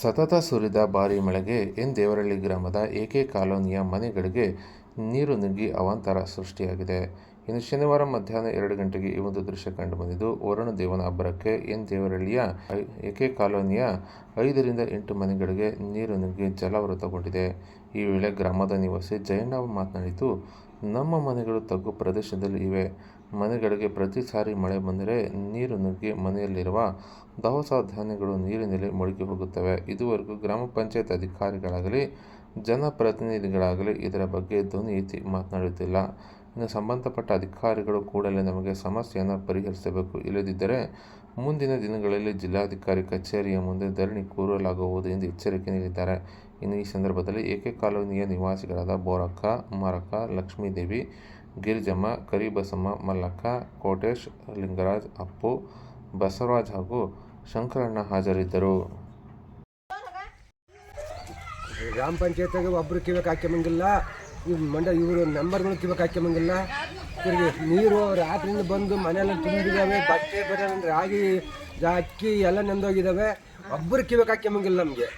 ಸತತ ಸುರಿದ ಭಾರೀ ಮಳೆಗೆ ಎನ್ ದೇವರಳ್ಳಿ ಗ್ರಾಮದ ಎಕೆ ಕಾಲೋನಿಯ ಮನೆಗಳಿಗೆ ನೀರು ನುಗ್ಗಿ ಅವಾಂತರ ಸೃಷ್ಟಿಯಾಗಿದೆ. ಇನ್ನು ಶನಿವಾರ ಮಧ್ಯಾಹ್ನ ಎರಡು ಗಂಟೆಗೆ ಈ ಒಂದು ದೃಶ್ಯ ಕಂಡುಬಂದಿದ್ದು ವರುಣ ದೇವನ ಅಬ್ಬರಕ್ಕೆ ಎನ್ ದೇವರಳ್ಳಿಯ ಎಕೆ ಕಾಲೋನಿಯ ಐದರಿಂದ ಎಂಟು ಮನೆಗಳಿಗೆ ನೀರು ನುಗ್ಗಿ ಜಲಾವೃತಗೊಂಡಿದೆ. ಈ ವೇಳೆ ಗ್ರಾಮದ ನಿವಾಸಿ ಜಯಣ್ಣ ಮಾತನಾಡಿದ್ದು, ನಮ್ಮ ಮನೆಗಳು ತಗ್ಗು ಪ್ರದೇಶದಲ್ಲಿ ಇವೆ. ಮನೆಗಳಿಗೆ ಪ್ರತಿ ಸಾರಿ ಮಳೆ ಬಂದರೆ ನೀರು ನುಗ್ಗಿ ಮನೆಯಲ್ಲಿರುವ ದವಸ ಧಾನ್ಯಗಳು ನೀರಿನಲ್ಲಿ ಮುಳುಗಿ ಹೋಗುತ್ತವೆ. ಇದುವರೆಗೂ ಗ್ರಾಮ ಪಂಚಾಯತ್ ಅಧಿಕಾರಿಗಳಾಗಲಿ ಜನಪ್ರತಿನಿಧಿಗಳಾಗಲಿ ಇದರ ಬಗ್ಗೆ ಧ್ವನಿ ಎತ್ತಿ ಮಾತನಾಡುತ್ತಿಲ್ಲ. ಇನ್ನು ಸಂಬಂಧಪಟ್ಟ ಅಧಿಕಾರಿಗಳು ಕೂಡಲೇ ನಮಗೆ ಸಮಸ್ಯೆಯನ್ನು ಪರಿಹರಿಸಬೇಕು. ಇಲ್ಲದಿದ್ದರೆ ಮುಂದಿನ ದಿನಗಳಲ್ಲಿ ಜಿಲ್ಲಾಧಿಕಾರಿ ಕಚೇರಿಯ ಮುಂದೆ ಧರಣಿ ಕೂರಲಾಗುವುದು ಎಂದು ಎಚ್ಚರಿಕೆ ನೀಡಿದ್ದಾರೆ. ಇನ್ನು ಈ ಸಂದರ್ಭದಲ್ಲಿ ಏಕೆ ಕಾಲೋನಿಯ ನಿವಾಸಿಗಳಾದ ಬೋರಕ್ಕ, ಮಾರಕ್ಕ, ಲಕ್ಷ್ಮೀದೇವಿ, ಗಿರಿಜಮ್ಮ, ಕರಿಬಸಮ್ಮ, ಮಲ್ಲಕ್ಕ, ಕೋಟೇಶ್, ಲಿಂಗರಾಜ್, ಅಪ್ಪು, ಬಸವರಾಜ್ ಹಾಗೂ ಶಂಕರಣ್ಣ ಹಾಜರಿದ್ದರು. ಗ್ರಾಮ ಪಂಚಾಯತ್ಗೆ ಒಬ್ಬರು ಕಿವಕ್ಕೆ ಮಂಗಿಲ್ಲ ಇವ್ ಮಂಡ ಇವರು ನಂಬರ್ಗಳು ಕಿವಕ್ಕೆ ಮಂಗಿಲ್ಲ ತಿರುಗಿ ನೀರು ರಾತ್ರಿಯಿಂದ ಬಂದು ಮನೆಯೆಲ್ಲ ತುಂಬಿದಾವೆ, ಬಟ್ಟೆ ಬಟ್ಟೆ ರಾಗಿ ಅಕ್ಕಿ ಎಲ್ಲ ನೆಂದೋಗಿದ್ದಾವೆ ಒಬ್ಬರು ಕಿವಕ್ಕೆ ಮಂಗಿಲ್ಲ ನಮಗೆ.